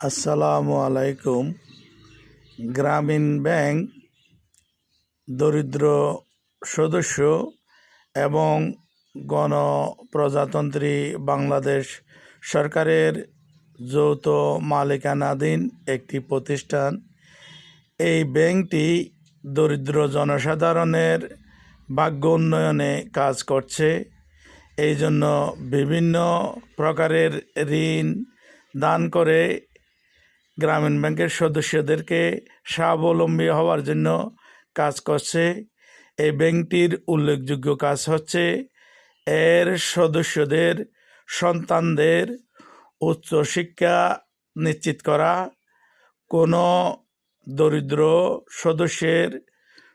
আসসালামু আলাইকুম। গ্রামীণ ব্যাংক দরিদ্র সদস্য এবং গণপ্রজাতন্ত্রী বাংলাদেশ সরকারের যৌথ মালিকানাধীন একটি প্রতিষ্ঠান। এই ব্যাংকটি দরিদ্র জনসাধারণের ভাগ্য উন্নয়নে কাজ করছে। এই জন্য বিভিন্ন প্রকারের ঋণ দান করে গ্রামীণ ব্যাংকের সদস্যদেরকে স্বাবলম্বী হওয়ার জন্য কাজ করছে। এই ব্যাংকটির উল্লেখযোগ্য কাজ হচ্ছে, এর সদস্যদের সন্তানদের উচ্চশিক্ষা নিশ্চিত করা। কোনো দরিদ্র সদস্যের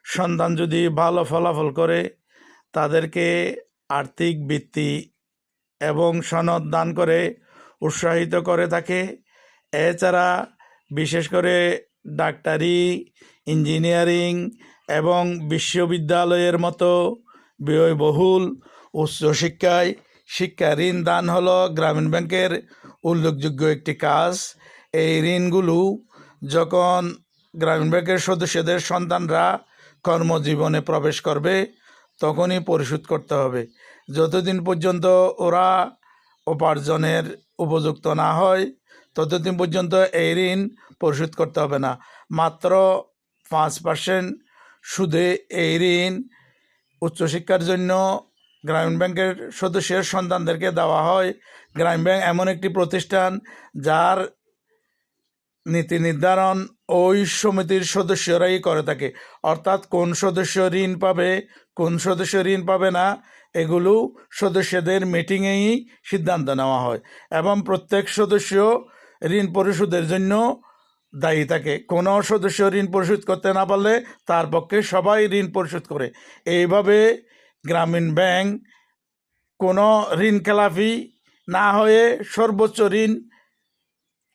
সন্তান যদি ভালো ফলাফল করে, তাদেরকে আর্থিক বৃত্তি এবং সনদ দান করে উৎসাহিত করে থাকে। এছাড়া বিশেষ করে ডাক্তারি, ইঞ্জিনিয়ারিং এবং বিশ্ববিদ্যালয়ের মতো ব্যয়বহুল উচ্চশিক্ষায় শিক্ষা ঋণ দান হল গ্রামীণ ব্যাংকের উল্লেখযোগ্য একটি কাজ। এই ঋণগুলো যখন গ্রামীণ ব্যাংকের সদস্যদের সন্তানরা কর্মজীবনে প্রবেশ করবে, তখনই পরিশোধ করতে হবে। যতদিন পর্যন্ত ওরা উপার্জনের উপযুক্ত না হয় ততদিন পর্যন্ত এই ঋণ পরিশোধ করতে হবে না। মাত্র পাঁচ পার্সেন্ট সুদে এই ঋণ উচ্চশিক্ষার জন্য গ্রামীণ ব্যাংকের সদস্যের সন্তানদেরকে দেওয়া হয়। গ্রামীণ ব্যাংক এমন একটি প্রতিষ্ঠান যার নীতি নির্ধারণ ওই সমিতির সদস্যরাই করে থাকে। অর্থাৎ কোন সদস্য ঋণ পাবে, কোন সদস্য ঋণ পাবে না, এগুলো সদস্যদের মিটিংয়েই সিদ্ধান্ত নেওয়া হয়। এবং প্রত্যেক সদস্য ঋণ পরিশোধের জন্য দায়ী থাকে। কোনো সদস্য ঋণ পরিশোধ করতে না পারলে তার পক্ষে সবাই ঋণ পরিশোধ করে। এইভাবে গ্রামীণ ব্যাংক কোনো ঋণ খেলাফি না হয়ে সর্বোচ্চ ঋণ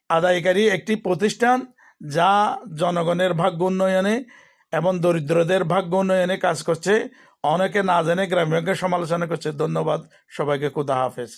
আদায়কারী একটি প্রতিষ্ঠান যা জনগণের ভাগ্য উন্নয়নে এবং দরিদ্রদের ভাগ্য উন্নয়নে কাজ করছে, অনেকে না জেনে গ্রামীণ ব্যাংকের সমালোচনা করছে। ধন্যবাদ সবাইকে, খুদা হাফেজ।